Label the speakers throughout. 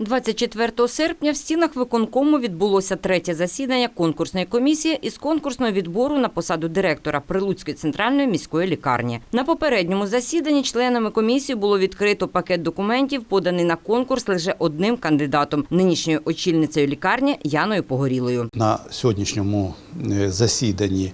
Speaker 1: 24 серпня в стінах виконкому відбулося третє засідання конкурсної комісії із конкурсного відбору на посаду директора Прилуцької центральної міської лікарні. На попередньому засіданні членами комісії було відкрито пакет документів, поданий на конкурс лише одним кандидатом нинішньою очільницею лікарні Яною Погорілою.
Speaker 2: На сьогоднішньому е, засіданні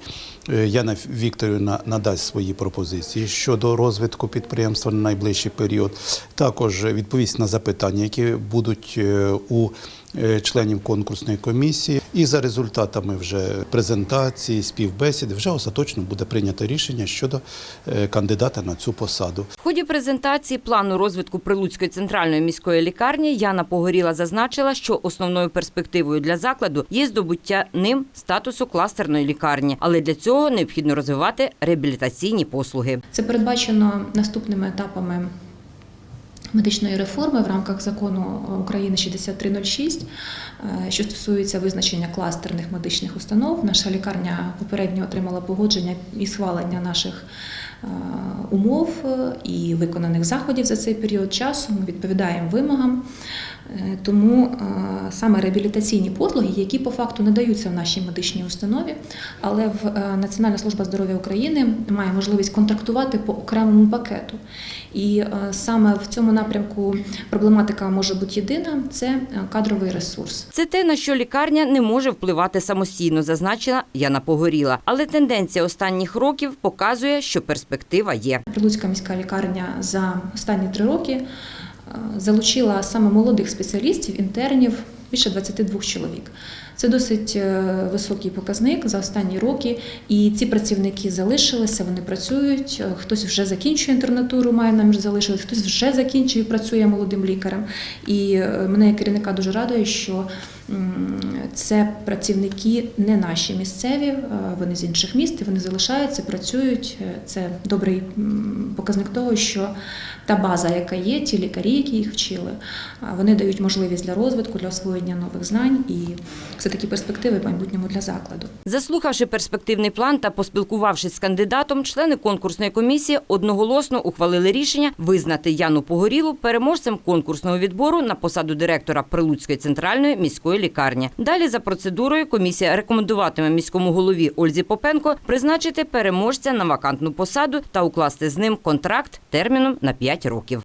Speaker 2: е, Яна Вікторівна надасть свої пропозиції щодо розвитку підприємства на найближчий період. Також відповість на запитання, які будуть е, у е, членів конкурсної комісії. І за результатами вже презентації, співбесіди, вже остаточно буде прийнято рішення щодо е, кандидата на цю посаду.
Speaker 1: В ході презентації плану розвитку Прилуцької центральної міської лікарні Яна Погоріла зазначила, що основною перспективою для закладу є здобуття ним статусу кластерної лікарні, але для цього необхідно розвивати реабілітаційні послуги.
Speaker 3: Це передбачено наступними етапами медичної реформи в рамках закону України 6306, е, що стосується визначення кластерних медичних установ. Наша лікарня попередньо отримала погодження і схвалення наших е, умов е, і виконаних заходів за цей період часу. Ми відповідаємо вимогам. Е, Тому е, саме реабілітаційні послуги, які по факту надаються в нашій медичній установі, але в е, Національна служба здоров'я України має можливість контрактувати по окремому пакету. І е, саме в цьому напрямку проблематика може бути єдина це е, кадровий ресурс.
Speaker 1: Це те, на що лікарня не може впливати самостійно, зазначила Яна Погоріла. Але тенденція останніх років показує, що перспектива є.
Speaker 3: Прилуцька міська лікарня за останні три роки е, залучила саме молодих спеціалістів, інтернів більше 22 чоловік. Це досить е, високий показник за останні роки, і ці працівники залишилися, вони працюють. Е, Хтось вже закінчує інтернатуру, має намір залишились, хтось вже закінчує, і працює молодим лікарем. І е, мене як керівника дуже радує, що це працівники не наші місцеві, вони з інших міст, вони залишаються, працюють. Це добрий показник того, що та база, яка є, ті лікарі, які їх вчили, вони дають можливість для розвитку, для освоєння нових знань і все такі перспективи в майбутньому для закладу.
Speaker 1: Заслухавши перспективний план та поспілкувавшись з кандидатом, члени конкурсної комісії одноголосно ухвалили рішення визнати Яну Погорілу переможцем конкурсного відбору на посаду директора Прилуцької центральної міської лікарні. Далі за процедурою комісія рекомендуватиме міському голові Ользі Попенко призначити переможця на вакантну посаду та укласти з ним контракт терміном на 5 років.